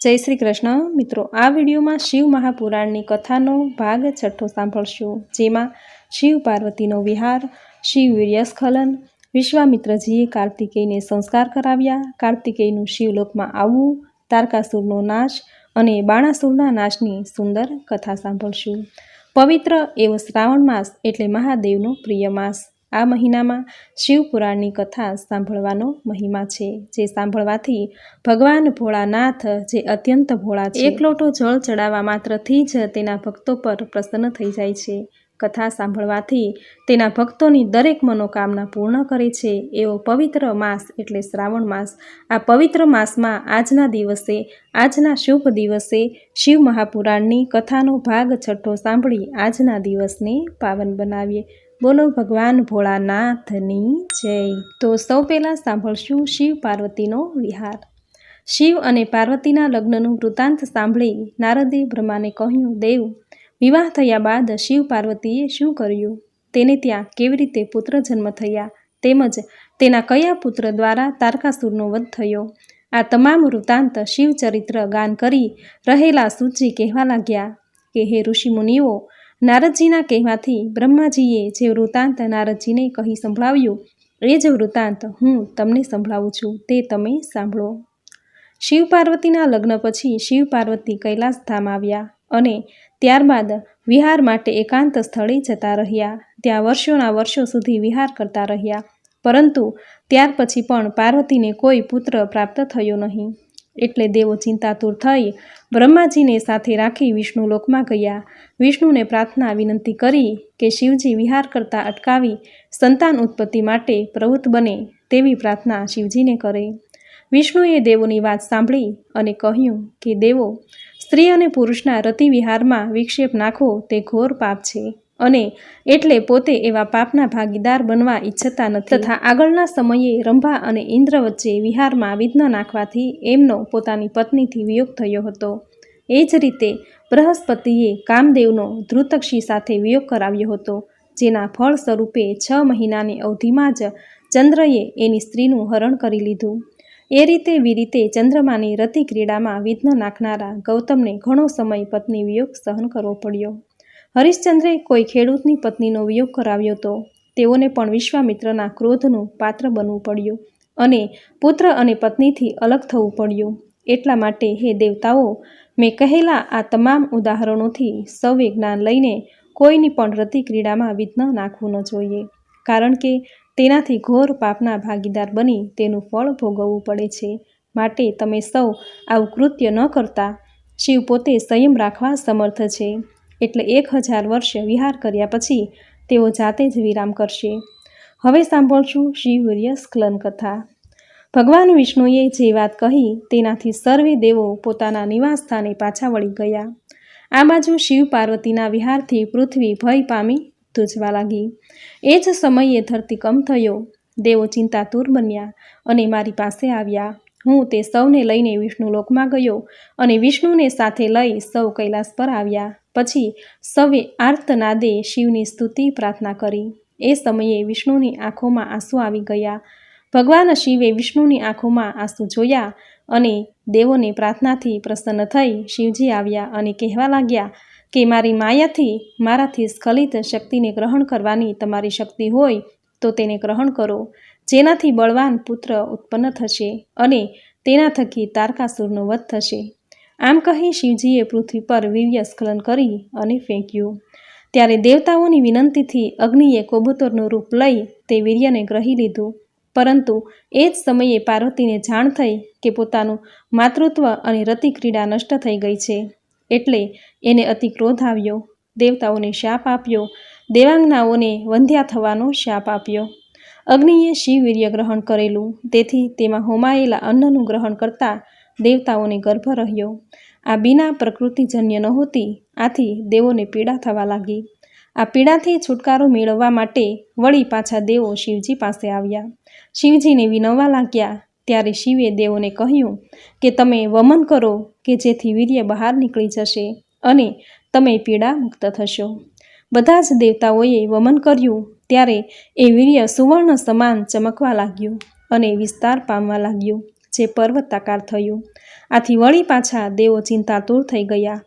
જય શ્રી કૃષ્ણ. મિત્રો, આ વિડીયોમાં શિવ મહાપુરાણની કથાનો ભાગ છઠ્ઠો સાંભળશું, જેમાં શિવ પાર્વતીનો વિહાર, શિવ વીર્યસ્ખલન, વિશ્વામિત્રજીએ કાર્તિકેયને સંસ્કાર કરાવ્યા, કાર્તિકેયનું શિવલોકમાં આવવું, તારકાસુરનો નાશ અને બાણાસુરના નાશની સુંદર કથા સાંભળશું. પવિત્ર એવો શ્રાવણ માસ એટલે મહાદેવનો પ્રિય માસ. આ મહિનામાં શિવપુરાણની કથા સાંભળવાનો મહિમા છે, જે સાંભળવાથી ભગવાન ભોળાનાથ જે અત્યંત ભોળા છે. એક લોટો જળ ચડાવવા માત્રથી જ તેના ભક્તો પર પ્રસન્ન થઈ જાય છે. કથા સાંભળવાથી તેના ભક્તોની દરેક મનોકામના પૂર્ણ કરે છે. એવો પવિત્ર માસ એટલે શ્રાવણ માસ. આ પવિત્ર માસમાં આજના દિવસે, આજના શુભ દિવસે શિવ મહાપુરાણની કથાનો ભાગ છઠ્ઠો સાંભળી આજના દિવસને પાવન બનાવીએ. બોલો ભગવાન ભોળાનાથની જય. તો સૌ પહેલાં સાંભળશું શિવ પાર્વતીનો વિહાર. શિવ અને પાર્વતીના લગ્નનું વૃત્તાંત સાંભળી નારદે બ્રહ્માને કહ્યું, દેવ, વિવાહ થયા બાદ શિવ પાર્વતીએ શું કર્યું? તેને ત્યાં કેવી રીતે પુત્ર જન્મ થયા? તેમજ તેના કયા પુત્ર દ્વારા તારકાસુરનો વધ થયો? આ તમામ વૃત્તાંત શિવચરિત્ર ગાન કરી રહેલા સૂચિ કહેવા લાગ્યા કે, હે ઋષિમુનિઓ નારદજીના કહેવાથી બ્રહ્માજીએ જે વૃત્તાંત નારદજીને કહી સંભળાવ્યું, એ જ વૃત્તાંત હું તમને સંભળાવું છું, તે તમે સાંભળો. શિવ પાર્વતીના લગ્ન પછી શિવ પાર્વતી કૈલાસ ધામ આવ્યા અને ત્યારબાદ વિહાર માટે એકાંત સ્થળે જતા રહ્યા. ત્યાં વર્ષોના વર્ષો સુધી વિહાર કરતા રહ્યા. પરંતુ ત્યાર પછી પણ પાર્વતીને કોઈ પુત્ર પ્રાપ્ત થયો નહીં. એટલે દેવો ચિંતાતુર થઈ બ્રહ્માજીને સાથે રાખી વિષ્ણુ લોકમાં ગયા. વિષ્ણુને પ્રાર્થના વિનંતી કરી કે શિવજી વિહાર કરતા અટકાવી સંતાન ઉત્પત્તિ માટે પ્રવૃત્ત બને તેવી પ્રાર્થના શિવજીને કરે. વિષ્ણુએ દેવોની વાત સાંભળી અને કહ્યું કે, દેવો, સ્ત્રી અને પુરુષના રતિવિહારમાં વિક્ષેપ નાખો, તે ઘોર પાપ છે. અને એટલે પોતે એવા પાપના ભાગીદાર બનવા ઈચ્છતા નથી. તથા આગળના સમયે રંભા અને ઇન્દ્ર વચ્ચે વિહારમાં વિઘ્ન નાખવાથી એમનો પોતાની પત્નીથી વિયોગ થયો હતો. એ જ રીતે બૃહસ્પતિએ કામદેવનો ધ્રુતક્ષી સાથે વિયોગ કરાવ્યો હતો, જેના ફળ સ્વરૂપે છ મહિનાની અવધિમાં જ ચંદ્રએ એની સ્ત્રીનું હરણ કરી લીધું. એ રીતે વિરીતે ચંદ્રમાની રતિ ક્રીડામાં વિઘ્ન નાખનારા ગૌતમને ઘણો સમય પત્ની વિયોગ સહન કરવો પડ્યો. હરિશ્ચંદ્રે કોઈ ખેડૂતની પત્નીનો વિયોગ કરાવ્યો હતો તેઓને પણ વિશ્વામિત્રના ક્રોધનું પાત્ર બનવું પડ્યું અને પુત્ર અને પત્નીથી અલગ થવું પડ્યું. એટલા માટે, હે દેવતાઓ, મેં કહેલા આ તમામ ઉદાહરણોથી સૌએ જ્ઞાન લઈને કોઈની પણ રતિ ક્રીડામાં વિઘ્ન નાખવું ન જોઈએ, કારણ કે તેનાથી ઘોર પાપના ભાગીદાર બની તેનું ફળ ભોગવવું પડે છે. માટે તમે સૌ આવું કૃત્ય ન કરતા, શિવ પોતે સંયમ રાખવા સમર્થ છે. એટલે એક હજાર વર્ષ વિહાર કર્યા પછી તેઓ જાતે જ વિરામ કરશે. હવે સાંભળશું શિવવીર્ય સ્ખલન કથા. ભગવાન વિષ્ણુએ જે વાત કહી તેનાથી સર્વે દેવો પોતાના નિવાસસ્થાને પાછા વળી ગયા. આ બાજુ શિવ પાર્વતીના વિહારથી પૃથ્વી ભય પામી ધ્રુજવા લાગી. એ જ સમયે ધરતીકંપ થયો. દેવો ચિંતાતુર બન્યા અને મારી પાસે આવ્યા. હું તે સૌને લઈને વિષ્ણુ લોકમાં ગયો અને વિષ્ણુને સાથે લઈ સૌ કૈલાસ પર આવ્યા. પછી સવે આર્તનાદે શિવની સ્તુતિ પ્રાર્થના કરી. એ સમયે વિષ્ણુની આંખોમાં આંસુ આવી ગયા. ભગવાન શિવે વિષ્ણુની આંખોમાં આંસુ જોયા અને દેવોને પ્રાર્થનાથી પ્રસન્ન થઈ શિવજી આવ્યા અને કહેવા લાગ્યા કે મારી માયાથી, મારાથી સ્ખલિત શક્તિને ગ્રહણ કરવાની તમારી શક્તિ હોય તો તેને ગ્રહણ કરો. જેનાથી બળવાન પુત્ર ઉત્પન્ન થશે અને તેના થકી તારકાસુરનો વધ થશે. આમ કહી શિવજીએ પૃથ્વી પર વીર્ય સ્ખલન કરી અને ફેંક્યું. ત્યારે દેવતાઓની વિનંતીથી અગ્નિએ કબૂતરનું રૂપ લઈ તે વીર્યને ગ્રહી લીધું. પરંતુ એ જ સમયે પાર્વતીને જાણ થઈ કે પોતાનું માતૃત્વ અને રતિક્રીડા નષ્ટ થઈ ગઈ છે. એટલે એને અતિ ક્રોધ આવ્યો. દેવતાઓને શાપ આપ્યો. દેવાંગનાઓને વંધ્યા થવાનો શાપ આપ્યો. અગ્નિએ શિવવીર્ય ગ્રહણ કરેલું. તેથી તેમાં હોમાયેલા અન્નનું ગ્રહણ કરતાં દેવતાઓને ગર્ભ રહ્યો. આ બીના પ્રકૃતિજન્ય નહોતી, આથી દેવોને પીડા થવા લાગી. આ પીડાથી છુટકારો મેળવવા માટે વળી પાછા દેવો શિવજી પાસે આવ્યા. શિવજીને વિનવવા લાગ્યા, ત્યારે શિવે દેવોને કહ્યું કે તમે વમન કરો કે જેથી વીર્ય બહાર નીકળી જશે અને તમે પીડા મુક્ત થશો. બધા જ દેવતાઓએ વમન કર્યું, ત્યારે એ વીર્ય સુવર્ણ સમાન ચમકવા લાગ્યું અને વિસ્તાર પામવા લાગ્યું. જે પર્વતાકાર થયું. આથી વળી પાછા દેવો ચિંતાતુર થઈ ગયા.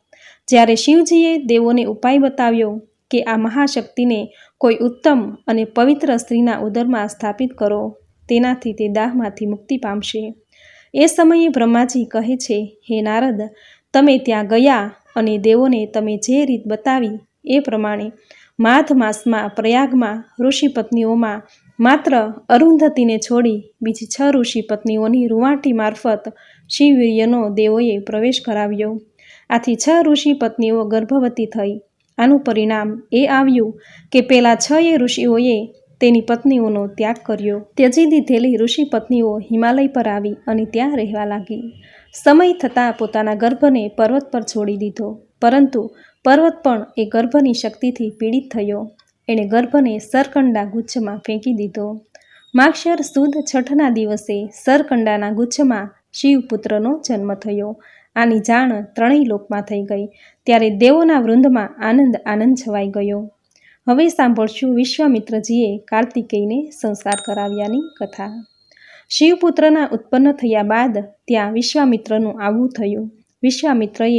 જ્યારે શિવજીએ દેવોને ઉપાય બતાવ્યો કે આ મહાશક્તિને કોઈ ઉત્તમ અને પવિત્ર સ્ત્રીના ઉદરમાં સ્થાપિત કરો, તેનાથી તે દાહમાંથી મુક્તિ પામશે. એ સમયે બ્રહ્માજી કહે છે, હે નારદ, તમે ત્યાં ગયા અને દેવોને તમે જે રીત બતાવી એ પ્રમાણે માઘ માસમાં પ્રયાગમાં ઋષિ પત્નીઓમાં માત્ર અરુંધતીને છોડી બીજી છ ઋષિ પત્નીઓની રૂવાટી મારફત શિવવીર્યનો દેવોએ પ્રવેશ કરાવ્યો. આથી છ ઋષિ પત્નીઓ ગર્ભવતી થઈ. આનું પરિણામ એ આવ્યું કે પેલા છ એ ઋષિઓએ તેની પત્નીઓનો ત્યાગ કર્યો. ત્યજી દીધેલી ઋષિ પત્નીઓ હિમાલય પર આવી અને ત્યાં રહેવા લાગી. સમય થતાં પોતાના ગર્ભને પર્વત પર છોડી દીધો. પરંતુ પર્વત પણ એ ગર્ભની શક્તિથી પીડિત થયો. એણે ગર્ભને સરકંડા ગુચ્છમાં ફેંકી દીધો. માક્ષર સુદ છઠના દિવસે સરકંડાના ગુચ્છમાં શિવપુત્રનો જન્મ થયો. આની જાણ ત્રણેય લોકમાં થઈ ગઈ. ત્યારે દેવોના વૃંદમાં આનંદ આનંદ છવાઈ ગયો. હવે સાંભળશું વિશ્વામિત્રજીએ કાર્તિકેયને સંસાર કરાવ્યાની કથા. શિવપુત્રના ઉત્પન્ન થયા બાદ ત્યાં વિશ્વામિત્રનું આવું થયું. વિશ્વામિત્રએ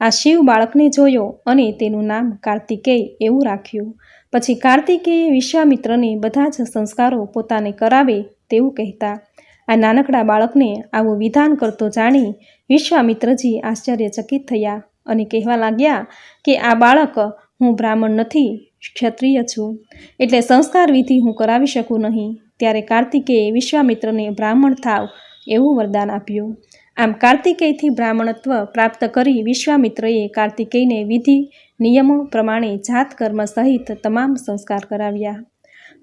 આ શિવ બાળકને જોયો અને તેનું નામ કાર્તિકેય એવું રાખ્યું. પછી કાર્તિકેયે વિશ્વામિત્રને બધા જ સંસ્કારો પોતાને કરાવે તેવું કહેતા. આ નાનકડા બાળકને આવું વિધાન કરતો જાણી વિશ્વામિત્રજી આશ્ચર્યચકિત થયા અને કહેવા લાગ્યા કે આ બાળક હું બ્રાહ્મણ નથી, ક્ષત્રિય છું. એટલે સંસ્કાર વિધિ હું કરાવી શકું નહીં. ત્યારે કાર્તિકેયે વિશ્વામિત્રને બ્રાહ્મણ થાવ એવું વરદાન આપ્યું. આમ કાર્તિકેયથી બ્રાહ્મણત્વ પ્રાપ્ત કરી વિશ્વામિત્રએ કાર્તિકેયને વિધિ, નિયમો પ્રમાણે જાત કર્મ સહિત તમામ સંસ્કાર કરાવ્યા.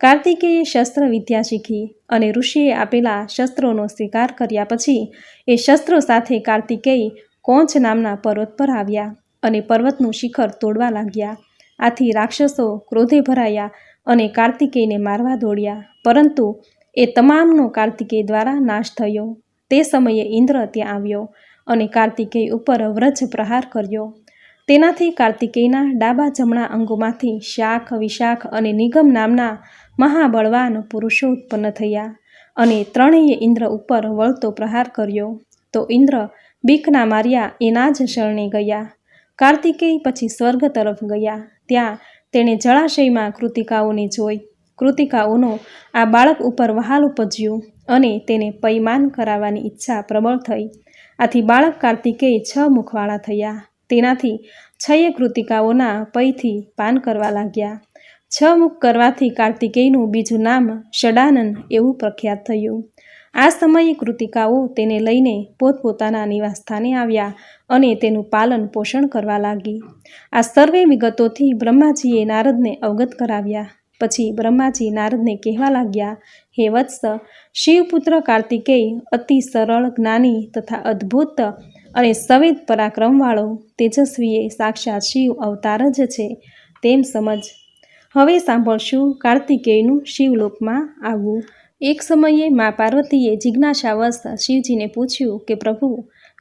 કાર્તિકેયે શસ્ત્ર વિદ્યા શીખી અને ઋષિએ આપેલા શસ્ત્રોનો સ્વીકાર કર્યા પછી એ શસ્ત્રો સાથે કાર્તિકેય કોંચ નામના પર્વત પર આવ્યા અને પર્વતનું શિખર તોડવા લાગ્યા. આથી રાક્ષસો ક્રોધે ભરાયા અને કાર્તિકેયને મારવા દોડ્યા. પરંતુ એ તમામનો કાર્તિકેય દ્વારા નાશ થયો. તે સમયે ઇન્દ્ર ત્યાં આવ્યો અને કાર્તિકેય ઉપર વ્રજ પ્રહાર કર્યો. તેનાથી કાર્તિકેયના ડાબા જમણા અંગોમાંથી શાખ વિશાખ અને નિગમ નામના મહાબળવાન પુરુષો ઉત્પન્ન થયા અને ત્રણેય ઇન્દ્ર ઉપર વળતો પ્રહાર કર્યો. તો ઇન્દ્ર બીકના માર્યા એના જ શરણે ગયા. કાર્તિકેય પછી સ્વર્ગ તરફ ગયા. ત્યાં તેણે જળાશયમાં કૃતિકાઓને જોઈ. કૃતિકાઓનો આ બાળક ઉપર વહાલ ઉપજ્યું. અને તેને પૈમાન કરાવવાની ઈચ્છા પ્રબળ થઈ. આથી બાળક કાર્તિકેય છ મુખવાળા થયા. તેનાથી છયે કૃતિકાઓના પૈથી પાન કરવા લાગ્યા. છ મુખ કરવાથી કાર્તિકેયનું બીજું નામ ષડાનંદ એવું પ્રખ્યાત થયું. આ સમયે કૃતિકાઓ તેને લઈને પોતપોતાના નિવાસસ્થાને આવ્યા અને તેનું પાલન પોષણ કરવા લાગી. આ સર્વે વિગતોથી બ્રહ્માજીએ નારદને અવગત કરાવ્યા. પછી બ્રહ્માજી નારદને કહેવા લાગ્યા, હે વત્સ, શિવપુત્ર કાર્તિકેય, અતિ સરળ, જ્ઞાની તથા અદ્ભુત અને સવેદ પરાક્રમવાળો, તેજસ્વીએ સાક્ષાત શિવ અવતાર જ છે, તેમ સમજ. હવે સાંભળશું કાર્તિકેયનું શિવલોકમાં આવવું એક સમયે મા પાર્વતીએ જિજ્ઞાસાવશ શિવજીને પૂછ્યું કે, પ્રભુ,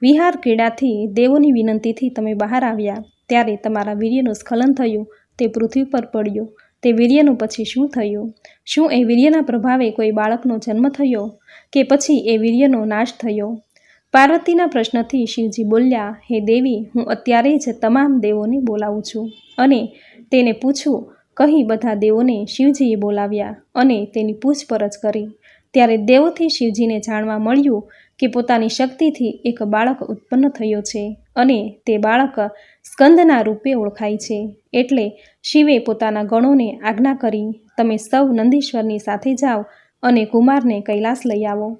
વિહાર ક્રીડાથી દેવોની વિનંતીથી તમે બહાર આવ્યા, ત્યારે તમારા વીર્યનું સ્ખલન થયું, તે પૃથ્વી પર પડ્યું. તે વીર્યનું પછી શું થયું? શું એ વીર્યના પ્રભાવે કોઈ બાળકનો જન્મ થયો કે પછી એ વીર્યનો નાશ થયો? પાર્વતીના પ્રશ્નથી શિવજી બોલ્યા, હે દેવી, હું અત્યારે જ તમામ દેવોને બોલાવું છું. અને તેને પૂછું, કહી બધા દેવોને શિવજીએ બોલાવ્યા અને તેની પૂછપરછ કરી. ત્યારે દેવોથી શિવજીને જાણવા મળ્યું કે પોતાની શક્તિથી એક બાળક ઉત્પન્ન થયો છે. અને તે બાળક સ્કંદના રૂપે ઓળખાય છે. એટલે શિવે પોતાના ગણોને આજ્ઞા કરી, તમે સૌ નંદીશ્વરની સાથે જાઓ અને કુમારને કૈલાસ લઈ આવો.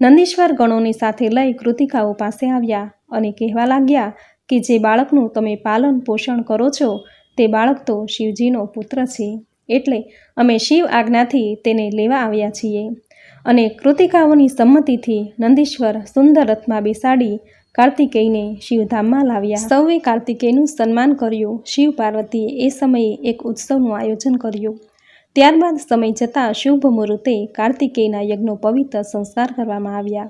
નંદીશ્વર ગણોની સાથે લઈ કૃતિકાઓ પાસે આવ્યા અને કહેવા લાગ્યા કે, જે બાળકનું તમે પાલન પોષણ કરો છો, તે બાળક તો શિવજીનો પુત્ર છે. એટલે અમે શિવ આજ્ઞાથી તેને લેવા આવ્યા છીએ. અને કૃતિકાઓની સંમતિથી નંદીશ્વર સુંદર રથમાં બેસાડી કાર્તિકેયને શિવધામમાં લાવ્યા. સૌએ કાર્તિકેયનું સન્માન કર્યું. શિવ પાર્વતીએ એ સમયે એક ઉત્સવનું આયોજન કર્યું. ત્યારબાદ સમય જતાં શુભ મુહૂર્તે કાર્તિકેયના યજ્ઞો પવિત્ર સંસ્કાર કરવામાં આવ્યા.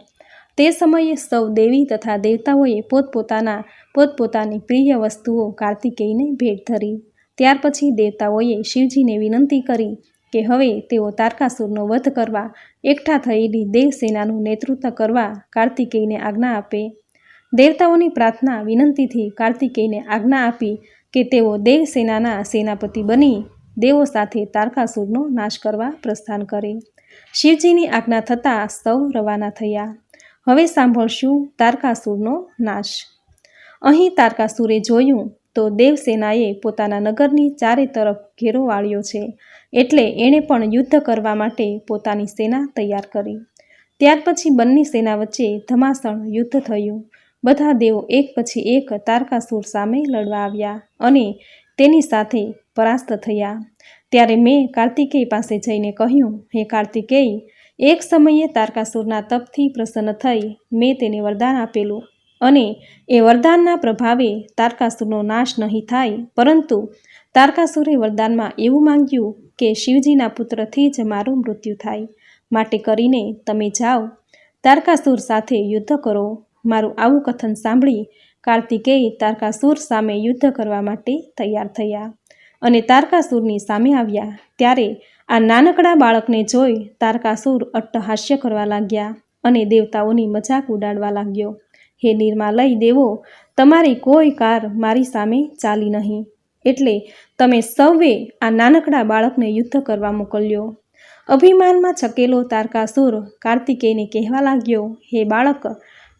તે સમયે સૌ દેવી તથા દેવતાઓએ પોતપોતાના, પોતપોતાની પ્રિય વસ્તુઓ કાર્તિકેયને ભેટ ધરી. ત્યાર પછી દેવતાઓએ શિવજીને વિનંતી કરી કે હવે તેઓ તારકાસુરનો વધ કરવા, એકઠા થયેલી દેવસેનાનું નેતૃત્વ કરવા કાર્તિકેયને આજ્ઞા આપે. દેવતાઓની પ્રાર્થના વિનંતીથી કાર્તિકેયને આજ્ઞા આપી કે તેઓ દેવસેનાના સેનાપતિ બની દેવો સાથે તારકાસુરનો નાશ કરવા પ્રસ્થાન કરે. શિવજીની આજ્ઞા થતાં સૌ રવાના થયા. હવે સાંભળશું તારકાસુરનો નાશ. અહીં તારકાસુરે જોયું તો દેવસેનાએ પોતાના નગરની ચારે તરફ ઘેરો વાળ્યો છે, એટલે એણે પણ યુદ્ધ કરવા માટે પોતાની સેના તૈયાર કરી. ત્યાર પછી બંને સેના વચ્ચે ધમાસણ યુદ્ધ થયું. બધા દેવો એક પછી એક તારકાસુર સામે લડવા આવ્યા અને તેની સાથે પરાસ્ત થયા. ત્યારે મેં કાર્તિકેય પાસે જઈને કહ્યું, હે કાર્તિકેય, એક સમયે તારકાસુરના તપથી પ્રસન્ન થઈ મેં તેને વરદાન આપેલું અને એ વરદાનના પ્રભાવે તારકાસુરનો નાશ નહીં થાય. પરંતુ તારકાસુરે વરદાનમાં એવું માંગ્યું કે શિવજીના પુત્રથી જ મારું મૃત્યુ થાય. માટે કરીને તમે જાઓ, તારકાસુર સાથે યુદ્ધ કરો. મારું આવું કથન સાંભળી કાર્તિકેય તારકાસુર સામે યુદ્ધ કરવા માટે તૈયાર થયા. અને તારકાસુરની સામે આવ્યા ત્યારે આ નાનકડા બાળકને જોઈ તારકાસુર અટ્ટહાસ્ય કરવા લાગ્યા અને દેવતાઓની મજાક ઉડાડવા લાગ્યો. હે નિર્માલય દેવો, તમારી કોઈ કાર મારી સામે ચાલી નહીં. એટલે તમે સૌએ આ નાનકડા બાળકને યુદ્ધ કરવા મોકલ્યો. અભિમાનમાં છકેલો તારકાસુર કાર્તિકેયને કહેવા લાગ્યો, હે બાળક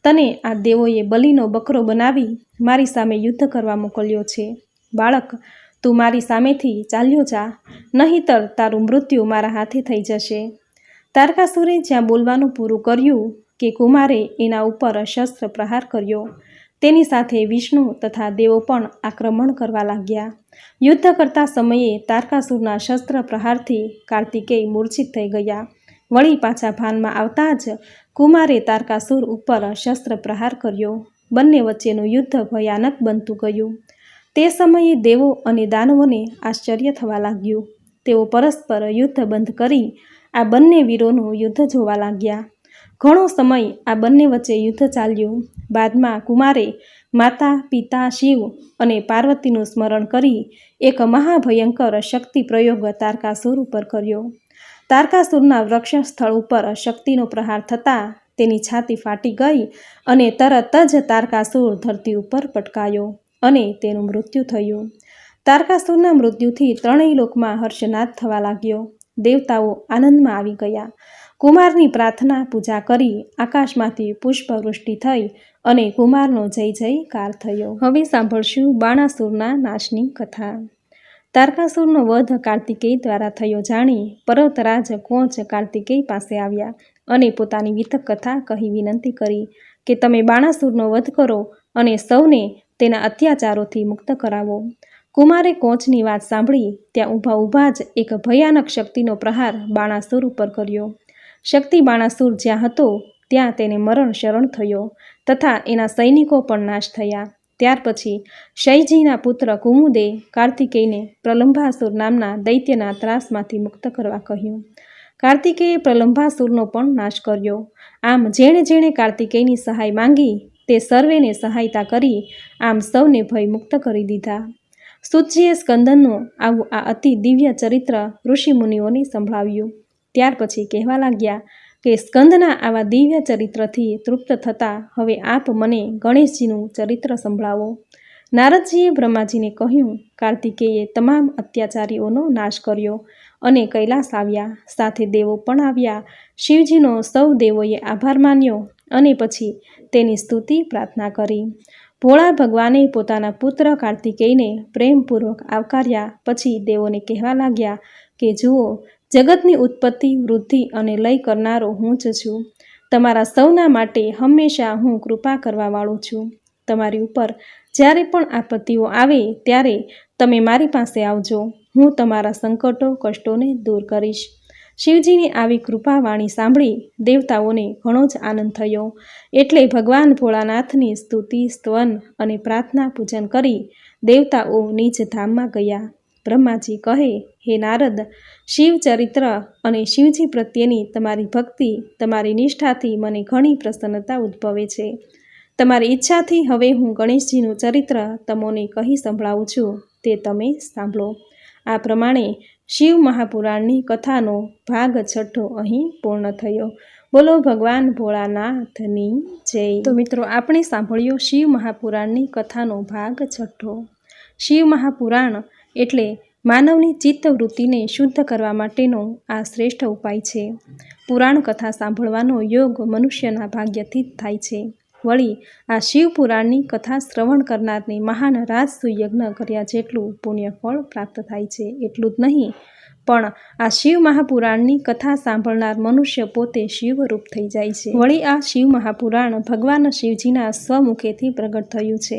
તને આ દેવોએ બલીનો બકરો બનાવી મારી સામે યુદ્ધ કરવા મોકલ્યો છે. બાળક, તું મારી સામેથી ચાલ્યો જા, નહીંતર તારું મૃત્યુ મારા હાથે થઈ જશે. તારકાસુરે જ્યાં બોલવાનું પૂરું કર્યું કે કુમારે એના ઉપર શસ્ત્ર પ્રહાર કર્યો, તેની સાથે વિષ્ણુ તથા દેવો પણ આક્રમણ કરવા લાગ્યા. યુદ્ધ કરતા સમયે તારકાસુરના શસ્ત્ર પ્રહારથી કાર્તિકેય મૂર્છિત થઈ ગયા. વળી પાછા ભાનમાં આવતા જ કુમારે તારકાસુર ઉપર શસ્ત્ર પ્રહાર કર્યો. બંને વચ્ચેનું યુદ્ધ ભયાનક બનતું ગયું. તે સમયે દેવો અને દાનવોને આશ્ચર્ય થવા લાગ્યું. તેઓ પરસ્પર યુદ્ધ બંધ કરી આ બંને વીરોનું યુદ્ધ જોવા લાગ્યા. ઘણો સમય આ બંને વચ્ચે યુદ્ધ ચાલ્યું. બાદમાં કુમારે માતા, પિતા, શિવ અને પાર્વતીનું સ્મરણ કરી એક મહાભયંકર શક્તિ પ્રયોગ તારકાસુર ઉપર કર્યો. તારકાસુરના વૃક્ષ સ્થળ ઉપર શક્તિનો પ્રહાર થતાં તેની છાતી ફાટી ગઈ અને તરત જ તારકાસુર ધરતી ઉપર પટકાયો અને તેનું મૃત્યુ થયું. તારકાસુરના મૃત્યુથી ત્રણેય લોકમાં હર્ષનાદ થવા લાગ્યો. દેવતાઓ આનંદમાં આવી ગયા. કુમારની પ્રાર્થના પૂજા કરી આકાશમાંથી પુષ્પવૃષ્ટિ થઈ અને કુમારનો જય જયકાર થયો. હવે સાંભળશું બાણાસુરના નાશની કથા. તારકાસુરનો વધ કાર્તિકેય દ્વારા થયો જાણી પર્વતરાજ કોંચ કાર્તિકેય પાસે આવ્યા અને પોતાની વિતક કથા કહી વિનંતી કરી કે તમે બાણાસુરનો વધ કરો અને સૌને તેના અત્યાચારોથી મુક્ત કરાવો. કુમારે કોચની વાત સાંભળી ત્યાં ઊભા ઊભા જ એક ભયાનક શક્તિનો પ્રહાર બાણાસુર ઉપર કર્યો. શક્તિ બાણાસુર જ્યાં હતો, ત્યાં તેને મરણ શરણ થયો તથા એના સૈનિકો પણ નાશ થયા. ત્યાર પછી શૈજીના પુત્ર કુમુદે કાર્તિકેયને પ્રલંભાસુર નામના દૈત્યના ત્રાસમાંથી મુક્ત કરવા કહ્યું. કાર્તિકેયે પ્રલંભાસુરનો પણ નાશ કર્યો. આમ જેણે જેણે કાર્તિકેયની સહાય માંગી, તે સર્વેને સહાયતા કરી, આમ સૌને ભય મુક્ત કરી દીધા. સુતજીએ સ્કંદનનું આવું આ અતિ દિવ્ય ચરિત્ર ઋષિમુનિઓને સંભળાવ્યું. ત્યાર પછી કહેવા લાગ્યા કે સ્કંદના આવા દિવ્ય ચરિત્રથી તૃપ્ત થતાં હવે આપ મને ગણેશજીનું ચરિત્ર સંભળાવો. નારદજીએ બ્રહ્માજીને કહ્યું, કાર્તિકેયે તમામ અત્યાચારીઓનો નાશ કર્યો અને કૈલાસ આવ્યા, સાથે દેવો પણ આવ્યા. શિવજીનો સૌ દેવોએ આભાર માન્યો અને પછી તેની સ્તુતિ પ્રાર્થના કરી. ભોળા ભગવાને પોતાના પુત્ર કાર્તિકેયને પ્રેમપૂર્વક આવકાર્યા, પછી દેવોને કહેવા લાગ્યા કે, જુઓ જગતની ઉત્પત્તિ, વૃદ્ધિ અને લય કરનારો હું જ છું. તમારા સૌના માટે હંમેશા હું કૃપા કરવાવાળું છું. તમારી ઉપર જ્યારે પણ આપત્તિઓ આવે ત્યારે તમે મારી પાસે આવજો. હું તમારા સંકટો, કષ્ટોને દૂર કરીશ. શિવજીની આવી કૃપાવાણી સાંભળી દેવતાઓને ઘણો જ આનંદ થયો. એટલે ભગવાન ભોળાનાથની સ્તુતિ, સ્તવન અને પ્રાર્થના પૂજન કરી દેવતાઓ નીચ ધામમાં ગયા. બ્રહ્માજી કહે, હે નારદ, શિવ ચરિત્ર અને શિવજી પ્રત્યેની તમારી ભક્તિ, તમારી નિષ્ઠાથી મને ઘણી પ્રસન્નતા ઉદ્ભવે છે. તમારી ઈચ્છાથી હવે હું ગણેશજીનું ચરિત્ર તમોને કહી સંભળાવું છું. તે તમે સાંભળો. આ પ્રમાણે શિવ મહાપુરાણની કથાનો ભાગ છઠ્ઠો અહીં પૂર્ણ થયો. બોલો ભગવાન ભોળાનાથની જય. તો મિત્રો, આપણે સાંભળ્યો શિવ મહાપુરાણની કથાનો ભાગ છઠ્ઠો. શિવ મહાપુરાણ એટલે માનવની ચિત્તવૃત્તિને શુદ્ધ કરવા માટેનો આ શ્રેષ્ઠ ઉપાય છે. પુરાણ કથા સાંભળવાનો યોગ મનુષ્યના ભાગ્યથી જ થાય છે. વળી આ શિવ પુરાણની કથા શ્રવણ કરનારને મહાન રાજસુયજ્ઞ કર્યા જેટલું પુણ્યફળ પ્રાપ્ત થાય છે એટલું જ નહીં, પણ આ શિવ મહાપુરાણની કથા સાંભળનાર મનુષ્ય પોતે શિવરૂપ થઈ જાય છે. વળી આ શિવ મહાપુરાણ ભગવાન શિવજીના સ્વમુખેથી પ્રગટ થયું છે,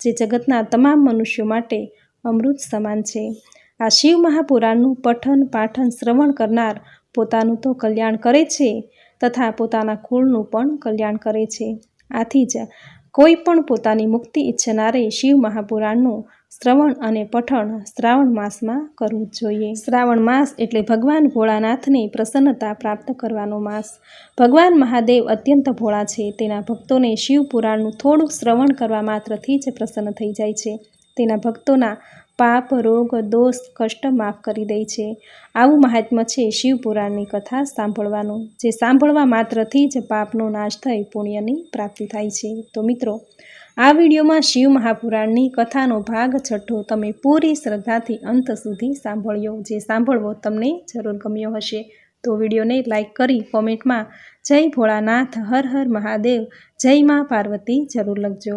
જે જગતના તમામ મનુષ્યો માટે અમૃત સમાન છે. આ શિવ મહાપુરાણનું પઠન પાઠન શ્રવણ કરનાર પોતાનું તો કલ્યાણ કરે છે તથા પોતાના કુળનું પણ કલ્યાણ કરે છે. આથી જ કોઈ પણ પોતાની મુક્તિ ઈચ્છનારે શિવ મહાપુરાણનું શ્રવણ અને પઠન શ્રાવણ માસમાં કરવું જ જોઈએ. શ્રાવણ માસ એટલે ભગવાન ભોળાનાથની પ્રસન્નતા પ્રાપ્ત કરવાનો માસ. ભગવાન મહાદેવ અત્યંત ભોળા છે. તેના ભક્તોને શિવ પુરાણનું થોડુંક શ્રવણ કરવા માત્રથી જ પ્રસન્ન થઈ જાય છે. તેના ભક્તોના પાપ, રોગ, દોષ, કષ્ટ માફ કરી દે છે. આવું મહાત્મ્ય છે શિવપુરાણની કથા સાંભળવાનું, જે સાંભળવા માત્રથી જ પાપનો નાશ થઈ પુણ્યની પ્રાપ્તિ થાય છે. તો મિત્રો, આ વિડીયોમાં શિવ મહાપુરાણની કથાનો ભાગ છઠ્ઠો તમે પૂરી શ્રદ્ધાથી અંત સુધી સાંભળ્યો. જે સાંભળવો તમને જરૂર ગમ્યો હશે. તો વિડીયોને લાઈક કરી કોમેન્ટમાં જય ભોળાનાથ, હર હર મહાદેવ, જય મા પાર્વતી જરૂર લખજો.